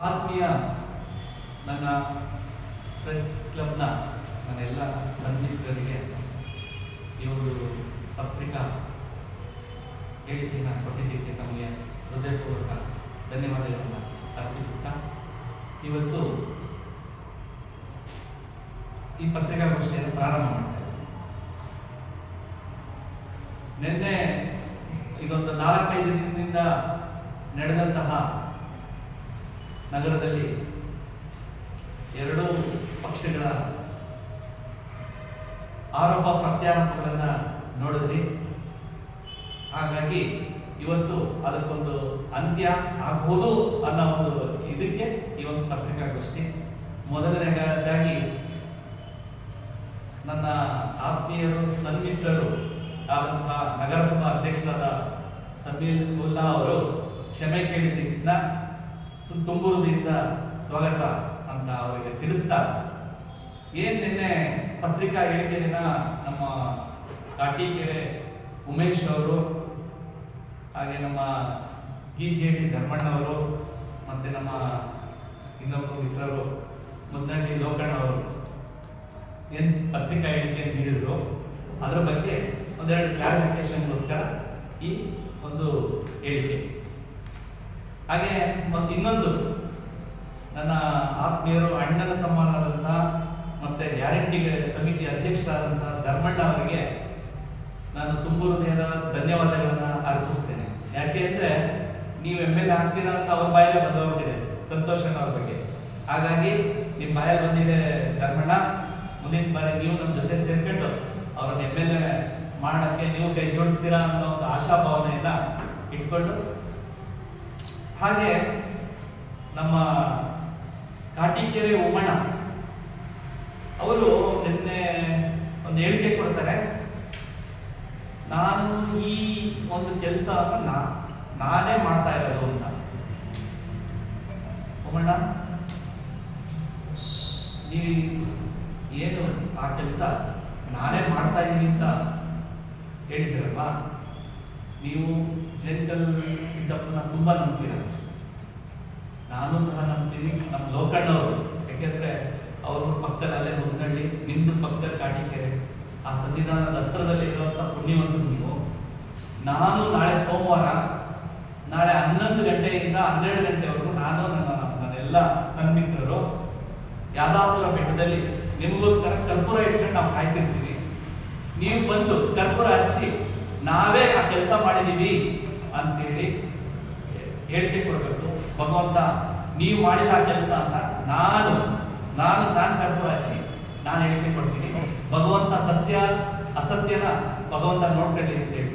ಆತ್ಮೀಯ ನನ್ನ ಪ್ರೆಸ್ ಕ್ಲಬ್ನ ನನ್ನೆಲ್ಲ ಸಂದಿಗ್ಧರಿಗೆ ಒಂದು ಪತ್ರಿಕಾ ಹೇಳಿಕೆಯನ್ನು ಕೊಟ್ಟಿದ್ದಕ್ಕೆ ತಮಗೆ ಹೃದಯಪೂರ್ವಕ ಧನ್ಯವಾದಗಳನ್ನು ಅರ್ಪಿಸುತ್ತಾ, ಇವತ್ತು ಈ ಪತ್ರಿಕಾಗೋಷ್ಠಿಯನ್ನು ಪ್ರಾರಂಭ ಮಾಡ್ತೇವೆ ನಿನ್ನೆ ಇದೊಂದು ನಾಲ್ಕೈದು ದಿನದಿಂದ ನಡೆದಂತಹ ನಗರದಲ್ಲಿ ಎರಡೂ ಪಕ್ಷಗಳ ಆರೋಪ ಪ್ರತ್ಯಾರೋಪಗಳನ್ನು ನೋಡಿದ್ರಿ ಹಾಗಾಗಿ ಇವತ್ತು ಅದಕ್ಕೊಂದು ಅಂತ್ಯ ಆಗ್ಬೋದು ಅನ್ನೋ ಒಂದು ಇದಕ್ಕೆ ಈ ಒಂದು ಪತ್ರಿಕಾಗೋಷ್ಠಿ. ಮೊದಲನೇದಾಗಿ ನನ್ನ ಆತ್ಮೀಯರು, ಸನ್ಮಿತ್ರರು ಆದಂತಹ ನಗರಸಭಾ ಅಧ್ಯಕ್ಷರಾದ ಸಮೀರ್ ಉಲ್ಲಾ ಅವರು ಕ್ಷಮೆ ಕೇಳಿದ್ದಕ್ಕಿಂತ ತುಂಬುವುದರಿಂದ ಸ್ವಾಗತ ಅಂತ ಅವರಿಗೆ ತಿಳಿಸ್ತಾ ಏನ್ ನಿನ್ನೆ ಪತ್ರಿಕಾ ಹೇಳಿಕೆಯನ್ನ ನಮ್ಮ ಕಾಟಿಕೆರೆ ಉಮೇಶ್ ಅವರು, ಹಾಗೆ ನಮ್ಮ ಗಿ ಜೆ ಡಿ ಧರ್ಮಣ್ಣವರು ಮತ್ತೆ ನಮ್ಮ ಇನ್ನೊಬ್ಬರು ಮಿತ್ರರು ಲೋಕಣ್ಣ ಅವರು ಏನ್ ಪತ್ರಿಕಾ ಹೇಳಿಕೆ ನೀಡಿದ್ರು ಅದರ ಬಗ್ಗೆ ಒಂದೆರಡು ಕ್ಲಾರಿಫಿಕೇಶನ್ಗೋಸ್ಕರ ಈ ಒಂದು ಹೇಳಿಕೆ. ಹಾಗೆ ಮತ್ತು ಇನ್ನೊಂದು, ನನ್ನ ಆತ್ಮೀಯರು, ಅಣ್ಣನ ಸಮಾನರಾದಂಥ ಮತ್ತೆ ಗ್ಯಾರಂಟಿ ಸಮಿತಿ ಅಧ್ಯಕ್ಷರಾದಂತಹ ಧರ್ಮಣ್ಣ ಅವರಿಗೆ ನಾನು ತುಂಬ ಹೃದಯದ ಧನ್ಯವಾದಗಳನ್ನು ಅರ್ಪಿಸ್ತೇನೆ. ಯಾಕೆ ಅಂದ್ರೆ ನೀವು ಎಂ ಎಲ್ ಆಗ್ತೀರಾ ಅಂತ ಅವ್ರ ಬಾಯಲ್ಲೇ ಬಂದೋಗ್ಬಿಟ್ಟಿದೆ ಸಂತೋಷನ ಅವ್ರ ಬಗ್ಗೆ. ಹಾಗಾಗಿ ನಿಮ್ಮ ಬಾಯಲ್ಲಿ ಬಂದಿದೆ ಧರ್ಮಣ್ಣ, ಮುಂದಿನ ಬಾರಿ ನೀವು ನಮ್ಮ ಜೊತೆ ಸೇರ್ಕೊಂಡು ಅವ್ರನ್ನ ಎಂ ಎಲ್ ಎ ಮಾಡೋಕ್ಕೆ ನೀವು ಕೈ ಜೋಡಿಸ್ತೀರಾ ಅನ್ನೋ ಒಂದು ಆಶಾಭಾವನೆಯನ್ನ ಇಟ್ಕೊಂಡು ಹಾಗೆ ನಮ್ಮ ಕಾಟಿಕೆರೆ ಉಮ್ಮಣ್ಣ ಅವರು ನಿನ್ನೆ ಒಂದು ಹೇಳಿಕೆ ಕೊಡ್ತಾರೆ. ನಾನು ಈ ಒಂದು ಕೆಲಸವನ್ನ ನಾನೇ ಮಾಡ್ತಾ ಇರೋದು ಅಂತ. ಉಮ್ಮಣ್ಣ ನೀ ಏನು ಆ ಕೆಲಸ ನಾನೇ ಮಾಡ್ತಾ ಇದ್ದೀನಿ ಅಂತ ಹೇಳಿದ್ದೀರಲ್ವಾ ನೀವು ಜಂಕಲ್ ಸಿದ್ದಪ್ಪನ ತುಂಬಾ ನಂಬ್ತೀರ ನಾನು. ಸಹ ನಂಬ್ತೀನಿ ನಮ್ಮ ಲೋಕಣ್ಣವರು. ಯಾಕೆಂದ್ರೆ ಅವರು ಪಕ್ಕದಲ್ಲೇ ಮುಂದಳ್ಳಿ ನಿಮ್ದು ಪಕ್ಕದಲ್ಲಿ ಕಾಟಿಕೆರೆ. ಆ ಸಂವಿಧಾನದ ಹತ್ರದಲ್ಲಿ ಇರುವಂತ ಪುಣ್ಯವಂತ ನೀವು. ನಾನು ನಾಳೆ ಸೋಮವಾರ, ನಾಳೆ ಹನ್ನೊಂದು ಗಂಟೆಯಿಂದ ಹನ್ನೆರಡು ಗಂಟೆವರೆಗೂ ನಾನು ನನ್ನ ನನ್ನೆಲ್ಲ ಸನ್ಮಿತ್ರರು ಯಾದಾಪುರ ಬೆಟ್ಟದಲ್ಲಿ ನಿಮಗೋಸ್ಕರ ಕರ್ಪೂರ ಇಟ್ಕೊಂಡು ನಾವು ಕಾಯ್ತಿರ್ತೀವಿ. ನೀವು ಬಂದು ಕರ್ಪೂರ ಹಚ್ಚಿ ನಾವೇ ಆ ಕೆಲಸ ಮಾಡಿದೀವಿ ಅಂತೇಳಿ ಹೇಳಿಕೆ ಕೊಡಬೇಕು. ಭಗವಂತ, ನೀವು ಮಾಡಿದ ಆ ಕೆಲಸ ಅಂತ ನಾನು ನಾನು ನಾನು ಕರ್ಪೂರ ಹಚ್ಚಿ ನಾನು ಹೇಳಿಕೆ ಕೊಡ್ತೀನಿ. ಭಗವಂತ ಸತ್ಯ, ಅಸತ್ಯನ ಭಗವಂತ ನೋಡ್ಕೊಳ್ಳಿ ಅಂತ ಹೇಳಿ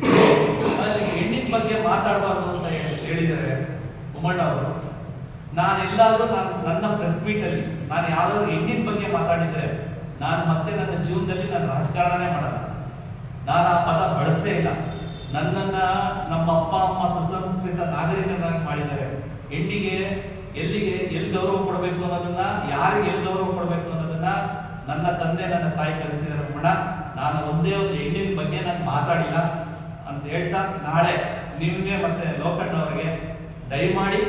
ಅಲ್ಲಿ ಹೆಣ್ಣಿನ ಬಗ್ಗೆ ಮಾತಾಡಬಾರ್ದು ಅಂತ ಹೇಳಿ- ಹೇಳಿದ್ದಾರೆ ಉಮ್ಮಣ್ಣ ಅವರು. ನಾನು ಎಲ್ಲಾದ್ರೂ ನಾನು ನನ್ನ ಪ್ರೆಸ್ ಮೀಟಲ್ಲಿ ನಾನು ಯಾವ್ದಾದ್ರು ಹೆಣ್ಣಿನ ಬಗ್ಗೆ ಮಾತಾಡಿದರೆ, ನಾನು ಮತ್ತೆ ನನ್ನ ಜೀವನದಲ್ಲಿ ನಾನು ರಾಜಕಾರಣನೇ ಮಾಡಲ್ಲ. ನಾನು ಆ ಪದ ಬಳಸೇ ಇಲ್ಲ. ನನ್ನನ್ನ ನಮ್ಮ ಅಪ್ಪ, ಅಮ್ಮ, ಸುಸಂಸ್ಕೃತ ನಾಗರಿಕನಾಗಿ ಮಾಡಿದ್ದಾರೆ. ಹೆಣ್ಣಿಗೆ ಎಲ್ಲಿಗೆ ಎಲ್ಲಿ ಗೌರವ ಕೊಡಬೇಕು ಅನ್ನೋದನ್ನ, ಯಾರಿಗೆ ಎಲ್ಲಿ ಗೌರವ ಕೊಡಬೇಕು ಅನ್ನೋದನ್ನ ನನ್ನ ತಂದೆ, ನನ್ನ ತಾಯಿ ಕಲಿಸಿದ್ದಾರೆ ಮಣ. ನಾನು ಒಂದೇ ಒಂದು ಹೆಣ್ಣಿನ ಬಗ್ಗೆ ನಾನು ಮಾತಾಡಿಲ್ಲ ಅಂತ ಹೇಳ್ತಾ ನಾಳೆ ನಿಮಗೆ ಮತ್ತೆ ಲೋಕಣ್ಣವರಿಗೆ ದಯಮಾಡಿ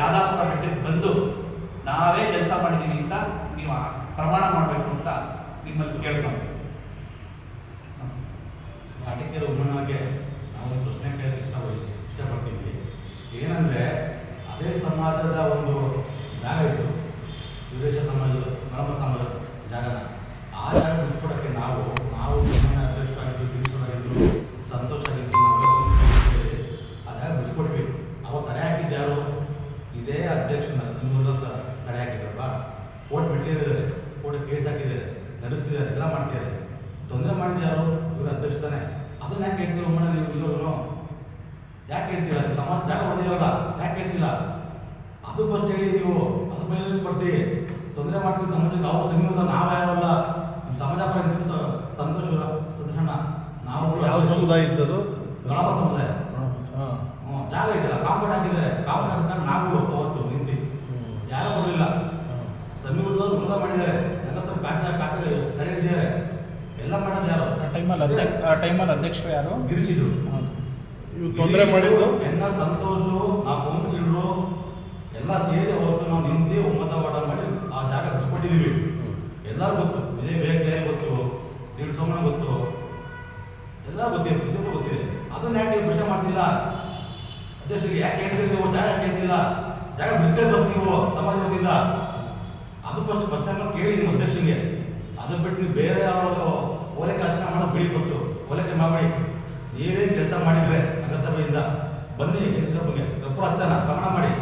ಯಾದಾಪುರ ಬೆಟ್ಟಕ್ಕೆ ಬಂದು ನಾವೇ ಕೆಲಸ ಮಾಡಿದೀವಿ ಅಂತ ನೀವು ಪ್ರಮಾಣ ಮಾಡಬೇಕು ಅಂತ ನಿಮ್ಮಲ್ಲಿ ಕೇಳ್ಕೊಂತೀವಿ ನಾಟಕೀಯರ ಉಮ್ಮಣ್ಣಗೆ ನಾವು ಪ್ರಶ್ನೆ ಕೇಳಕ್ಕೆ ಇಷ್ಟಪಡ್ತೀವಿ ಇಷ್ಟಪಡ್ತೀವಿ ಏನಂದರೆ, ಅದೇ ಸಮಾಜದ ಒಂದು ಜಾಗ ಇತ್ತು. ವಿದೇಶ ಸಮಾಜದ ನರಮ ಸಮಾಜದ ಜಾಗನ. ಆ ಜಾಗ ಉಳಿಸ್ಕೊಡೋಕ್ಕೆ ನಾವು ನಾವು ಅಧ್ಯಕ್ಷರಾಗಿದ್ದು ತಿಳಿಸೋದಾಗಿದ್ದು ಸಂತೋಷ ಆಗಿದ್ದು ಆ ಜಾಗ ಬಿಡಿಸ್ಕೊಡ್ಬೇಕು ಅವ ತಡೆ ಹಾಕಿದ್ದು ಯಾರು? ಇದೇ ಅಧ್ಯಕ್ಷನ ಸಿಂಧೂರದ ತಡೆ ಹಾಕಿದ್ರಲ್ವಾ ಕೋರ್ಟ್ ಬಿಟ್ಟಿದ್ದಾರೆ. ಕೋರ್ಟ್ ಕೇಸ್ ಹಾಕಿದ್ದಾರೆ. ನಡೆಸ್ತಿದ್ದಾರೆ. ಎಲ್ಲ ಮಾಡ್ತಿದ್ದಾರೆ. ತೊಂದರೆ ಮಾಡಿದ ಯಾರು? ಇವರು ಅಧ್ಯಕ್ಷ ತಾನೆ. ಅದನ್ನ ಯಾಕೆ ಹೇಳ್ತೀರ ಒಮ್ಮೆ ನೀವು ಇಲ್ಲೋರು ಯಾಕೆ ಹೇಳ್ತೀರಾ? ಸಮಾಜ ಜಾಗ ಹೊಡೆದಿರಲ್ಲ. ಯಾಕೆ ಹೇಳ್ತಿಲ್ಲ ಅದು ಫಸ್ಟ್ ಹೇಳಿ ನೀವು. ಅದ್ರ ಮೇಲೆ ಪಡಿಸಿ ತೊಂದರೆ ಮಾಡ್ತೀವಿ ಸಮಾಜಕ್ಕೆ. ಅವ್ರು ಸಂಘದ ನಾವು ಯಾರಲ್ಲ ನಿಮ್ಮ ಸಮಾಜ ಪರ ಸಂತೋಷ ತೊಂದರೆ ನಾವು ಯಾವ ಸಮುದಾಯ ಇದ್ದದು ಗ್ರಾಮ ಸಮುದಾಯ. ಜಾಗ ಇದೆಯಲ್ಲ ಕಾಂಪೌಂಡ್ ಹಾಕಿದ್ದಾರೆ. ಕಾಂಪೌಂಡ್ ಹಾಕಿದಾಗ ನಾವು ಅವತ್ತು ನಿಂತು. ಯಾರೂ ಬರಲಿಲ್ಲ. ಸಮೀಪ ವಿರೋಧ ಮಾಡಿದ್ದಾರೆ. ನಗರಸಭೆ ಖಾತೆ ಖಾತೆ ತಡೆ ಹಿಡಿದಿದ್ದಾರೆ ಎಲ್ಲ ಮಾಡೋದು ಯಾರು? ಆ ಟೈಮಲ್ಲಿ ಅಧ್ಯಕ್ಷ ಆ ಟೈಮಲ್ಲಿ ಅಧ್ಯಕ್ಷರು ಯಾರು? ಗಿರಿಸಿದ್ರು ಇವ್ರು ಇವು ತೊಂದರೆ ಮಾಡಿದ್ದು? ಎನ್ ಆರ್ ಸಂತೋಷು ಆ ಕೌನ್ಸಿಲರು ಎಲ್ಲ ಸೇರಿ ಅವತ್ತು ನಾವು ನಿಂತು ಒಮ್ಮತ ಮಾಡ ಮಾಡಿ ಆ ಜಾಗ ಬಿಡಿಸ್ಕೊಟ್ಟಿದ್ದೀವಿ ಎಲ್ಲರೂ ಗೊತ್ತು. ಇದೇ ಬೇಕೇ ಗೊತ್ತು. ನೀವು ಸೋಮಣ್ಣ ಗೊತ್ತು. ಎಲ್ಲ ಗೊತ್ತಿದೆ ಪ್ರತಿಯೊಬ್ಬರು ಗೊತ್ತಿದೆ. ಅದನ್ನ ಯಾಕೆ ನೀವು ಪ್ರಶ್ನೆ ಮಾಡ್ತಿಲ್ಲ? ಅಧ್ಯಕ್ಷರಿಗೆ ಯಾಕೆ ಹೇಳ್ತೀರಿ ನೀವು? ಜಾಗ ಯಾಕೆ ಹೇಳ್ತಿಲ್ಲ ಜಾಗ ಬಿಡಿಸ್ಕೊಂಡು ಬರ್ತೀವೋ ಸಮಾಜ ಗೊತ್ತಿಲ್ಲ ಅದು ಫಸ್ಟ್ ಫಸ್ಟ್ ಟೈಮ್ ಕೇಳಿ ನಿಮ್ಮ ಅಧ್ಯಕ್ಷರಿಗೆ ಅದನ್ನ ಬಿಟ್ಟು ನೀವು ಬೇರೆ ಅವರು ಓಲೈಕೆ ಅರ್ಚನೆ ಮಾಡೋ ಬಿಡಿ ಕೊಟ್ಟು ಓಲೈಕೆ ಮಾಡಿ ನೀವೇನು ಕೆಲಸ ಮಾಡಿದ್ರೆ ನಗರಸಭೆಯಿಂದ ಬನ್ನಿ ಕೆಲಸ ಬಗ್ಗೆ ತಪ್ಪು ಅಚ್ಚನ ಪ್ರಮಾಣ ಮಾಡಿ.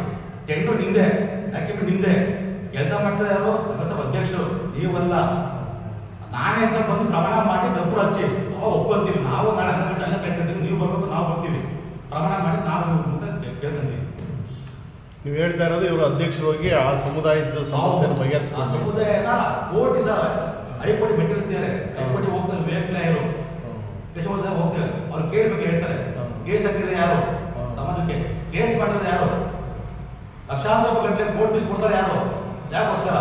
ಟೆಂಡರ್ ನಿಂದೆ ಡಾಕ್ಯುಮೆಂಟ್ ನಿಂದೆ ಕೆಲಸ ಮಾಡ್ತಾ ಯಾರು? ನಗರಸಭೆ ಅಧ್ಯಕ್ಷರು. ನೀವಲ್ಲ. ನಾನೇ ಅಂತ ಬಂದು ಪ್ರಮಾಣ ಮಾಡಿ ಕಬ್ಬು ಹಚ್ಚಿ. ಅವ ಒಪ್ಕೊಂತೀವಿ ನಾವು ನಾಳೆ ಹತ್ತು ಗಂಟೆ ಅಲ್ಲೇ ನೀವು ಬರ್ಬೇಕು ನಾವು ಬರ್ತೀವಿ. ಪ್ರಮಾಣ ಮಾಡಿ ನಾವು ಕೇಳ್ಕೊಂತೀವಿ ನೀವು ಹೇಳ್ತಾ ಇರೋದು ಇವರು ಅಧ್ಯಕ್ಷರು ಹೋಗಿ ಆ ಸಮುದಾಯದ ಸಮಸ್ಯೆ ಆ ಬಗೆಹರಿಸ್ಕೊಂಡು ಸಮುದಾಯನ ಕೋಟಿ ಸರ್ ಹೈಕೋರ್ಟ್ ಮೆಟ್ಟಿರ್ತಿದ್ದಾರೆ ಐಕೋಟಿ ಹೋಗ್ತಾರೆ ವೇಕ್ಲಾಯರು ಕೇಶವದ ಹೋಗ್ತಾರೆ ಅವ್ರು ಕೇಳಬೇಕು ಹೇಳ್ತಾರೆ. ಕೇಸ್ ಹಾಕಿದ್ರೆ ಯಾರು. ಸಮಾಜಕ್ಕೆ. ಕೇಸ್ ಮಾಡಿದ್ರೆ ಯಾರು? ಲಕ್ಷಾಂತರ ಗಂಟೆ ಕೋರ್ಟ್ ಫೀಸ್ ಕೊಡ್ತಾರೆ ಯಾರು? ಯಾಕೋಸ್ಕರ?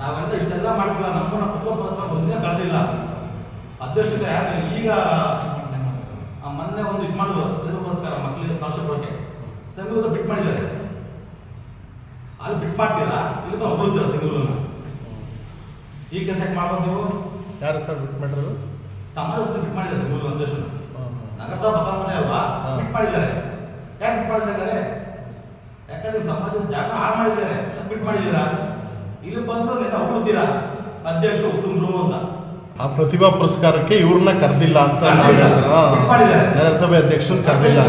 ನಾವೆಲ್ಲ ಇಷ್ಟೆಲ್ಲ ಮಾಡಿದ್ವಲ್ಲ ನಮ್ಮನ್ನ ಕುಟುಂಬ ಒಂದೇ ಕಳೆದಿಲ್ಲ. ಅಧ್ಯಕ್ಷತೆ ಯಾಕೆ ಈಗ ಆ ಮೊನ್ನೆ ಒಂದು ಇದು ಮಾಡಿದ್ರು ಇದಕ್ಕೋಸ್ಕರ ಮಕ್ಕಳಿಗೆ ಸ್ಕಾಲರ್ಶಿಪ್ ಕೊಡೋಕೆ. ಸಂಘದ ಬಿಟ್ ಮಾಡಿದ್ದಾರೆ. ಅಲ್ಲಿ ಬಿಟ್ ಮಾಡ್ತೀರಾ? ಇಲ್ಲಿ ಬಂದು ಹೊಗಳ್ತೀರಾ ಸಂಘಗಳನ್ನ ಈ ಕೆಲಸ ಯಾಕೆ ಮಾಡ್ಬೋದು ನೀವು? ಯಾರು ಸರ್ ಬಿಟ್ ಮಾಡಿರೋದು? ಸಮಾಜ ಬಿಟ್ ಮಾಡಿದ್ದಾರೆ ಅಧ್ಯಕ್ಷರು ಹಾಂ ನಗರದ ಬದಲಾವಣೆ ಅಲ್ವಾ? ಬಿಟ್ ಮಾಡಿದ್ದಾರೆ. ಯಾಕೆ ಬಿಟ್ ಮಾಡಿದ್ದಾರೆ ಯಾಕಂದ್ರೆ ಸಮಾಜದ ಜಾಗ ಹಾಳು ಮಾಡಿದ್ದಾರೆ. ಬಿಟ್ ಮಾಡಿದ್ದೀರಾ? ಇಲ್ಲಿ ಬಂದು ನಿನ್ನ ಹೋಗ್ತೀರಾ ಅಧ್ಯಕ್ಷರು ಉತ್ತಮರು ಅಂತ. ಆ ಪ್ರತಿಭಾ ಪುರಸ್ಕಾರಕ್ಕೆ ಇವ್ರನ್ನ ಕರೆದಿಲ್ಲ ಅಂತ. ನಗರಸಭೆ ಅಧ್ಯಕ್ಷರು ಕರೆದಿಲ್ಲ.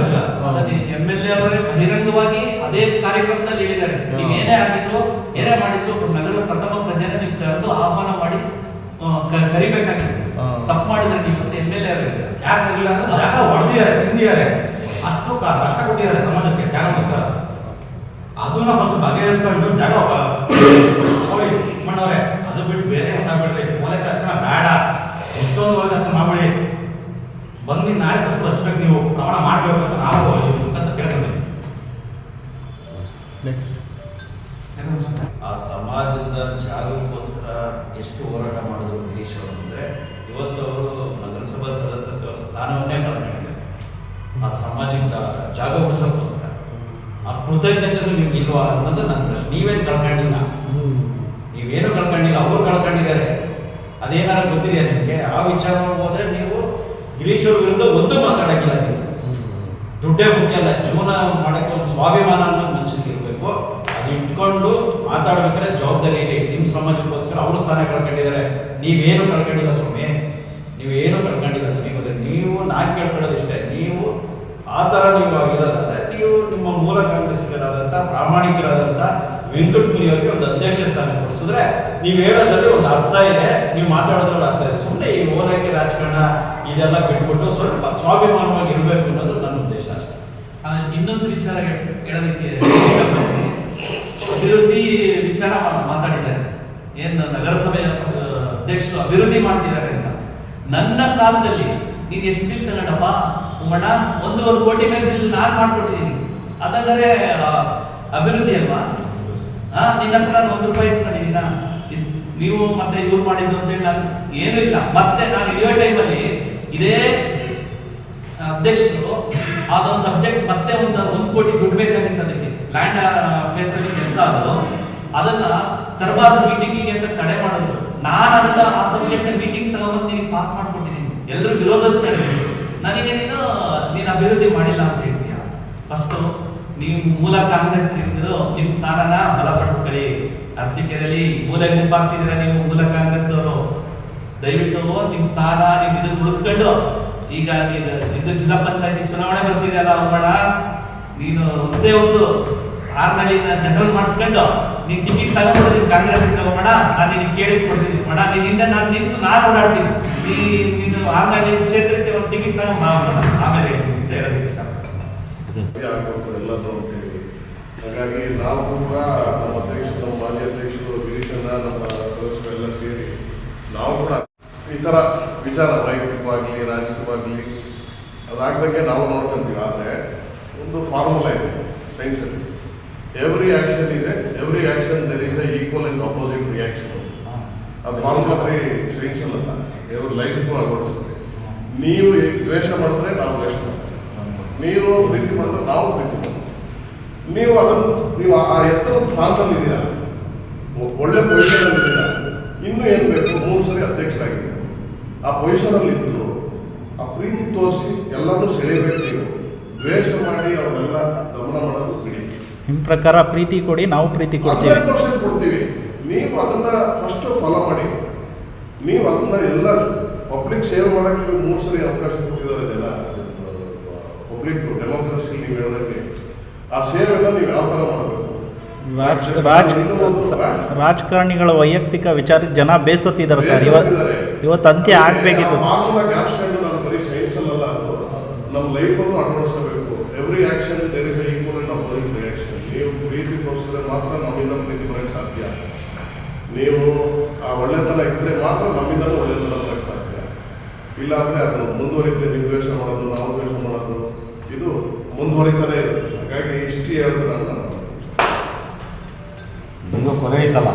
ಎಂ ಎಲ್ ಎ ಅವರೇ ಬಹಿರಂಗವಾಗಿ ಅದೇ ಕಾರ್ಯಕ್ರಮದಲ್ಲಿ ಹೇಳಿದ್ದಾರೆ. ನೀವೇನೇ ನೀವು ಏನೇ ಆಗಿದ್ರು ಏನೇ ಮಾಡಿದ್ರು ನಗರದ ಪ್ರಥಮ ಪ್ರಜೆನ ನೀವು ಕರೆದು ಆಹ್ವಾನ ಮಾಡಿ ಆ, ಕ- ಕರಿಬೇಕಾಗಿತ್ತು ತಪ್ಪು ಮಾಡಿದ್ರೆ ನೀವು ಮತ್ತೆ ಎಂ ಎಲ್ ಎ ಅವರು ಯಾಕೆ ಇಲ್ಲ ಅಂದ್ರೆ ಜಾಗ ಹೊಡೆದಿದ್ದಾರೆ ತಿಂದಿದ್ದಾರೆ. ಅಷ್ಟು ಕಷ್ಟ ಕೊಟ್ಟಿದ್ದಾರೆ ಸಮಾಜಕ್ಕೆ ಜಾಗಕ್ಕೋಸ್ಕರ. ಅದನ್ನ ಫಸ್ಟ್ ಬಗೆಹರಿಸ್ಕೊಂಡು ಜಾಗ ನೋಡಿ ಮಣ್ಣವ್ರೆ ಅದು ಬಿಟ್ಟು ಬೇರೆ ಮಾತಾಡ್ಬೇಡ್ರಿ ಮೂಲೆ ಕಷ್ಟ ಬೇಡ. ಎಷ್ಟೊಂದು ಒಳಗೆ ಕಷ್ಟ ಮಾಡಬೇಡಿ. ಬಂದು ನಾಳೆ ತಪ್ಪು ಹಚ್ಬೇಕು ನೀವು. ಪ್ರಮಾಣ ಮಾಡಬೇಕು ಅಂತ ನಾವು ಮುಖಾಂತರ ಕೇಳ್ಕೊಂಡ್ವಿ. ನೆಕ್ಸ್ಟ್ ಆ ಸಮಾಜದ ಜಾಗಕ್ಕೋಸ್ಕರ ಎಷ್ಟು ಹೋರಾಟ ಮಾಡಿದ್ರು ಗಿರೀಶ್ ಅವರು ಅಂದರೆ, ಇವತ್ತು ಅವರು ನಗರಸಭಾ ಸದಸ್ಯತ್ವ ಸ್ಥಾನವನ್ನೇ ಕಳ್ಕೊಂಡಿದ್ದಾರೆ ಆ ಸಾಮಾಜಿಕ ಜಾಗ ಉಳಿಸೋಕ್ಕೋಸ್ಕರ. ಆ ಕೃತಜ್ಞತೆ ನಿಮ್ಗೆ ಇಲ್ವಾ ಅನ್ನೋದು ನನ್ನ ಪ್ರಶ್ನೆ. ನೀವೇನು ಕಳ್ಕೊಂಡಿಲ್ಲ? ನೀವೇನು ಕಳ್ಕೊಂಡಿಲ್ಲ? ಅವ್ರು ಕಳ್ಕೊಂಡಿದ್ದಾರೆ. ಅದೇನಾರ ಗೊತ್ತಿದೆಯಾ ನಿಮಗೆ? ಆ ವಿಚಾರ ಹೋದ್ರೆ ನೀವು ಗಿರೀಶ್ ವಿರುದ್ಧ ಒಂದು ಮಾತಾಡಕ್ಕಿಲ್ಲ ನೀವು. ದುಡ್ಡೇ ಮುಖ್ಯ ಅಲ್ಲ. ಜೀವನ ಮಾಡಕ್ಕೆ ಒಂದು ಸ್ವಾಭಿಮಾನ ಅನ್ನೋ ಮನುಷ್ಯನಿಗೆ ಇರಬೇಕು. ಇಟ್ಕೊಂಡು ಮಾತಾಡ್ಬೇಕಾದ್ರೆ ಜವಾಬ್ದಾರಿ ಇದೆ. ನಿಮ್ಮ ಸಮಾಜಕ್ಕೋಸ್ಕರ ಅವ್ರ ಸ್ಥಾನ ಕಳ್ಕೊಂಡಿದ್ದಾರೆ. ನೀವೇನು ಕಳ್ಕೊಂಡಿಲ್ಲ ಸ್ವಾಮಿ? ನೀವೇನು ಕಳ್ಕೊಂಡಿಲ್ಲ ಅಂತ ನೀವು ನೀವು ನಾನು ಕೇಳ್ಕೊಳ್ಳೋದು ಇಷ್ಟೇ. ನೀವು ಆ ಥರ ನೀವು ಆಗಿರೋದಾದ್ರೆ ನೀವು ನಿಮ್ಮ ಮೂಲ ಕಾಂಗ್ರೆಸ್ಗರಾದಂಥ, ಪ್ರಾಮಾಣಿಕರಾದಂಥ ವೆಂಕಟಪುರಿ ಅವರಿಗೆ ಒಂದು ಅಧ್ಯಕ್ಷ ಸ್ಥಾನ ಕೊಡಿಸಿದ್ರೆ ನೀವು ಹೇಳೋದ್ರಲ್ಲಿ ಒಂದು ಅರ್ಥ ಇದೆ. ನೀವು ಮಾತಾಡೋದ್ರಲ್ಲಿ ಅರ್ಥ ಇದೆ. ಸುಮ್ಮನೆ ಈ ಓಲೈಕೆ ರಾಜಕಾರಣ ಇದೆಲ್ಲ ಬಿಟ್ಬಿಟ್ಟು ಸ್ವಲ್ಪ ಸ್ವಾಭಿಮಾನವಾಗಿ ಇರಬೇಕು ಅನ್ನೋದು ನನ್ನ ಉದ್ದೇಶ ಅಷ್ಟೇ. ಇನ್ನೊಂದು ವಿಚಾರ ಹೇಳೋದಕ್ಕೆ ಅಭಿವೃದ್ಧಿ ವಿಚಾರ ಮಾತಾಡಿದ್ದಾರೆ. ಏನು ನಗರಸಭೆಯ ಅಧ್ಯಕ್ಷರು ಅಭಿವೃದ್ಧಿ ಮಾಡ್ತಿದ್ದಾರೆ ಅಂತ. ನನ್ನ ಕಾಲದಲ್ಲಿ ನೀನು ಎಷ್ಟು ಬಿಲ್ ತಗೊಂಡಪ್ಪ? ಉಮ್ಮಣ್ಣ, ಒಂದೂವರೆ ಕೋಟಿ ಮೇಲೆ ಬಿಲ್ ನಾನು ಮಾಡ್ಕೊಟ್ಟಿದ್ದೀನಿ ಅದಂದರೆ ಅಭಿವೃದ್ಧಿ ಅಲ್ವಾ? ಹಾ ನಿನ್ನ ಹತ್ರ ಒಂದು ರೂಪಾಯಿ ಇಸ್ಕೊಂಡಿದ್ದೀನ? ನೀವು ಮತ್ತೆ ಇವ್ರು ಮಾಡಿದ್ದು ಅಂತ ಹೇಳಿ ನಾನು ಏನೂ ಇಲ್ಲ. ಮತ್ತೆ ನಾನು ಇಳಿಯೋ ಟೈಮಲ್ಲಿ ಇದೇ ಅಧ್ಯಕ್ಷರು ಅದೊಂದು ಸಬ್ಜೆಕ್ಟ್ ಮತ್ತೆ ಒಂದು ಒಂದು ಕೋಟಿ ದುಡ್ಡು ಬೇಕಾಗಿತ್ತು ಅದಕ್ಕೆ. ಲ್ಯಾಂಡ್ ಪ್ಲೇಸಲ್ಲಿ ಕೆಲಸ ಅದು ಅದನ್ನ ತರಬಾರ್ದು ಮೀಟಿಂಗಿಗೆ ಅಂತ ತಡೆ ಮಾಡೋದು. ನಾನು ಅದನ್ನ ಆ ಸಬ್ಜೆಕ್ಟ್ ಮೀಟಿಂಗ್ ತಗೊಂಡ್ಬಂದು ನಿನಗೆ ಪಾಸ್ ಮಾಡ್ಕೊಟ್ಟಿದ್ದೀನಿ ಎಲ್ಲರೂ ವಿರೋಧ ನನಗೆ ನೀನು ನೀನು ಅಭಿವೃದ್ಧಿ ಮಾಡಿಲ್ಲ ಅಂತ ಹೇಳ್ತೀಯ. ಫಸ್ಟು ನೀವು ಮೂಲ ಕಾಂಗ್ರೆಸ್ ಇದ್ರು ನಿಮ್ಮ ಸ್ಥಾನನ ಬಲಪಡಿಸ್ಕೊಳ್ಳಿ ಅರಸಿಕೆರೆಯಲ್ಲಿ ಮೂಲ ಗುಂಪಾಗ್ತಿದ್ದೀರಾ ನೀವು ಮೂಲ ಕಾಂಗ್ರೆಸ್ ಅವರು. ದಯವಿಟ್ಟು ನಿಮ್ ಸ್ಥಾನ ನಿಮ್ ಇದನ್ನ ಉಳಿಸ್ಕೊಂಡು. ಈಗ ಇದು ಜಿಲ್ಲಾ ಪಂಚಾಯತಿ ಚುನಾವಣೆ ಬರ್ತಿದೆಯಲ್ಲ ಅಮ್ಮಣ್ಣ ನೀನು ಒಂದೇ ಒಂದು ಆರ್ನಳ್ಳಿನ ಜನರಲ್ ಮಾಡಿಸ್ಕೊಂಡು ನೀನ್ ಟಿಕೆಟ್ ತಗೊಂಡು ನೀನ್ ಕಾಂಗ್ರೆಸ್ ತಗೊಂಡ ನಾನು ನಿನ್ ಕೇಳಿ ಕೊಡ್ತೀನಿ. ಮಣ ನಿನ್ನಿಂದ ನಾನು ನಿಂತು ನಾನು ಓಡಾಡ್ತೀನಿ. ನೀ ನೀನು ಆರ್ನಳ್ಳಿ ಕ್ಷೇತ್ರಕ್ಕೆ ಒಂದು ಟಿಕೆಟ್ ತಗೊಂಡು ಆಮೇಲೆ ಹೇಳ್ತೀನಿ ಅಂತ ಹೇಳೋದಕ್ಕೆ ಇಷ್ಟಪಡ್ತೀನಿ. ಹಾಗಾಗಿ ನಾವು ಕೂಡ ನಮ್ಮ ಅಧ್ಯಕ್ಷರು ನಮ್ಮ ಮಾಜಿ ಅಧ್ಯಕ್ಷರು ಗಿರೀಶನ್ನ ನಮ್ಮ ಸದಸ್ಯರೆಲ್ಲ ಸೇರಿ ನಾವು ಕೂಡ ಈ ಥರ ವಿಚಾರ ವೈಯಕ್ತಿಕವಾಗಲಿ ರಾಜಕೀಯವಾಗಲಿ ಅದಾಗ್ದಂಗೆ ನಾವು ನೋಡ್ಕೊಂತೀವಿ. ಆದರೆ ಒಂದು ಫಾರ್ಮುಲಾ ಇದೆ ಸೈನ್ಸಲ್ಲಿ ಎವ್ರಿ ಆ್ಯಕ್ಷನ್ ಇದೆ every action there is a equal and opposite reaction ಅದು ಫಾರ್ಮುಲಾ ಬರೀ ಅಲ್ಲ. ಎವ್ರಿ ಲೈಫ್ಗೂ ಅಳವಡಿಸುತ್ತೆ ನೀವು ದ್ವೇಷ ಮಾಡಿದ್ರೆ ನಾವು ದ್ವೇಷ ಮಾಡ್ತೀವಿ. ನೀವು ಪ್ರೀತಿ ಮಾಡಿದ್ರೆ ನಾವು ಪ್ರೀತಿ ಮಾಡ್ತೀವಿ. ನೀವು ಅದನ್ನು ನೀವು ಆ- ಎತ್ತರ ಸ್ಥಾನದಲ್ಲಿ ಇದ್ದೀರಾ ಒಳ್ಳೆ ಪೊಸಿಷನ್ ಇದ್ದೀರಾ ಇನ್ನೂ ಏನು ಬೇಕು? ಮೂರು ಸರಿ ಅಧ್ಯಕ್ಷರಾಗಿದ್ದೀರಾ. ಆ ಪೊಸಿಷನಲ್ಲಿ ಇದ್ದು ಆ ಪ್ರೀತಿ ತೋರಿಸಿ ಎಲ್ಲರನ್ನೂ ಸೆಳೆಯಬೇಕು ನೀವು. ದ್ವೇಷ ಮಾಡಿ ಅವ್ರನ್ನೆಲ್ಲ ಗಮನ ಮಾಡೋದು ಬಿಡಿ. ನಿಮ್ಮ ಪ್ರಕಾರ ಪ್ರೀತಿ ಕೊಡಿ ನಾವು ಪ್ರೀತಿ ಕೊಡ್ತೀವಿ. ಕೊಡ್ತೀವಿ. ನೀವು ಅದನ್ನ ಫಸ್ಟ್ ಫಾಲೋ ಮಾಡಿ. ನೀವು ಅದನ್ನ ಎಲ್ಲ ಪಬ್ಲಿಕ್ ಸೇವ್ ಮಾಡಕ್ಕೆ ನೀವು ಮೂರು ಸರಿ ಅವಕಾಶ ಕೊಟ್ಟಿದ್ದಾರೆ ಜನ. ಪಬ್ಲಿಕ್ ಡೆಮೋಕ್ರಸಿ ನೀವು ಹೇಳೋದಕ್ಕೆ. ಆ ಸೇವೆನ ನೀವು ಯಾವ ಥರ ಮಾಡಬೇಕು? ರಾಜ್ ರಾಜ್ ರಾಜಕಾರಣಿಗಳ ವೈಯಕ್ತಿಕ ವಿಚಾರಕ್ಕೆ ಜನ ಬೇಸತ್ತಿದ್ದಾರೆ ಸರ್. ಇವತ್ತು ಇವತ್ತು ಅಂತ್ಯ ಆಗಬೇಕಿತ್ತು. ಬರೀ ಸೈನ್ಸ್ ಅಲ್ಲ ಅದು. ನಮ್ಮ ಲೈಫಲ್ಲೂ ಅಳವಡಿಸಬೇಕು every action there is equal and opposite reaction ನೀವು ಪ್ರೀತಿ ಮಾತ್ರ ನಮ್ಮಿಂದ ಪ್ರೀತಿ ಬರೋಕ್ಕೆ ಸಾಧ್ಯ. ನೀವು ಆ ಒಳ್ಳೆತನ ಇದ್ದರೆ ಮಾತ್ರ ನಮ್ಮಿಂದಲೂ ಒಳ್ಳೆತನ ಬರೋಕ್ಕೆ ಸಾಧ್ಯ. ಇಲ್ಲಾಂದರೆ ಅದು ಮುಂದುವರಿತೆ, ನೀವು ದ್ವೇಷ ಮಾಡೋದು, ನಾವು ದ್ವೇಷ ಮಾಡೋದು, ಇದು ಮುಂದುವರಿತಾನೆ ಇರುತ್ತೆ. ಹಾಗಾಗಿ ಇಷ್ಟು ಹೇಳ್ತಾರೆ ನಾನು. ಕೊನೆ ಐತಲ್ಲ?